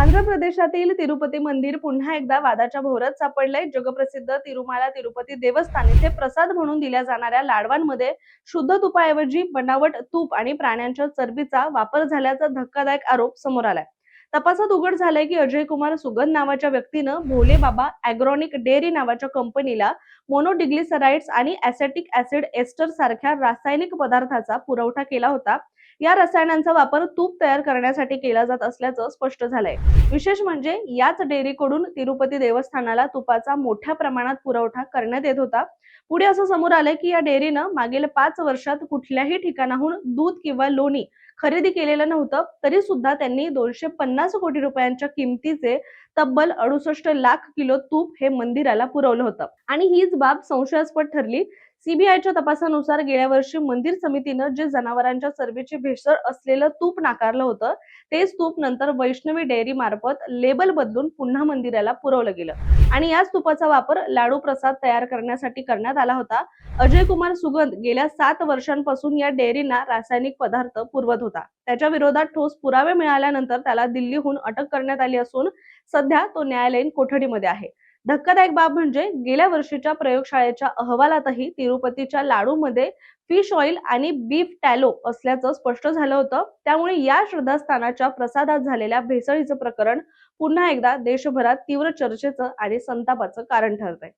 आंध्र प्रदेशातील तिरुपती मंदिर पुन्हा एकदा वादाच्या भोवरात सापडलंय. जगप्रसिद्ध तिरुमाला तिरुपती देवस्थान इथे प्रसाद म्हणून दिल्या जाणाऱ्या लाडवांमध्ये शुद्ध तुपाऐवजी बनावट तूप आणि प्राण्यांच्या चरबीचा वापर झाल्याचा धक्कादायक आरोप समोर आलाय. तपासात उघड झालंय की अजय कुमार सुगंध नावाच्या व्यक्तीनं भोले बाबा अॅग्रॉनिक डेअरी नावाच्या कंपनीला मोनोडिग्लिसराइड्स आणि ऍसेटिक ऍसिड एस्टर सारख्या रासायनिक पदार्थाचा पुरवठा केला होता. या रसायनांचा वापर तूप तयार करण्यासाठी केला जात असल्याचं स्पष्ट झालंय. विशेष म्हणजे याच डेअरीकडून तिरुपती देवस्थानाला तुपाचा मोठ्या प्रमाणात पुरवठा करण्यात येत होता. पुढे असं समोर आलंय की या डेअरीनं मागील पाच वर्षात कुठल्याही ठिकाणाहून दूध किंवा लोणी खरेदी केलेलं नव्हतं तरी सुद्धा त्यांनी दोनशे पन्नास कोटी रुपयांच्या किमतीचे तब्बल अडुसष्ट लाख किलो तूप हे मंदिराला पुरवलं होतं. आणि हीच बाब संशयास्पद ठरली. सीबीआयच्या तपासानुसार गेल्या वर्षी मंदिर समितीनं जे जनावरांच्या चरबीची भेसळ असलेलं तूप नाकारलं होतं तेच तूप नंतर वैष्णवी डेअरी मार्फत लेबल बदलून पुन्हा मंदिराला पुरवलं गेलं. आणि याच तुपाचा वापर लाडू प्रसाद तयार करण्यासाठी करण्यात आला होता. अजय कुमार सुगंध गेल्या सात वर्षांपासून या डेअरींना रासायनिक पदार्थ पुरवत होता. त्याच्या विरोधात ठोस पुरावे मिळाल्यानंतर त्याला दिल्लीहून अटक करण्यात आली असून सध्या तो न्यायालयीन कोठडीमध्ये आहे. धक्कादायक बाब म्हणजे गेल्या वर्षीच्या प्रयोगशाळेच्या अहवालातही तिरुपतीच्या लाडूमध्ये फिश ऑइल आणि बीफ टॅलो असल्याचं स्पष्ट झालं होतं. त्यामुळे या श्रद्धास्थानाच्या प्रसादात झालेल्या भेसळीचं प्रकरण पुन्हा एकदा देशभरात तीव्र चर्चेचं आणि संतापाचं कारण ठरतंय.